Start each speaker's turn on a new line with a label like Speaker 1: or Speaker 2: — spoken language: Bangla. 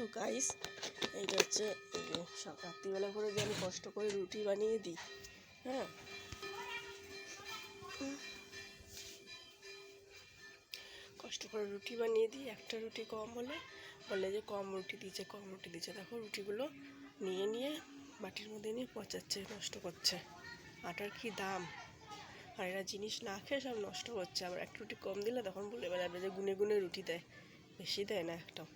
Speaker 1: সো গাইস এইটা হচ্ছে সব রাত্রিবেলা করে যে আমি কষ্ট করে রুটি বানিয়ে দিই হ্যাঁ? কষ্ট করে রুটি বানিয়ে দিই, একটা রুটি কম হলে, বলে যে কম রুটি দিচ্ছে কম রুটি দিচ্ছে দেখো, রুটিগুলো নিয়ে নিয়ে বাটির মধ্যে নিয়ে পচাচ্ছে, নষ্ট করছে। আটার কি দাম? আর এরা জিনিস না খেয়ে সব নষ্ট করছে। আবার একটা রুটি কম দিলে তখন বলে বেড়াবে যে গুনে গুনে রুটি দেয়। বেশি দেয় না একটাও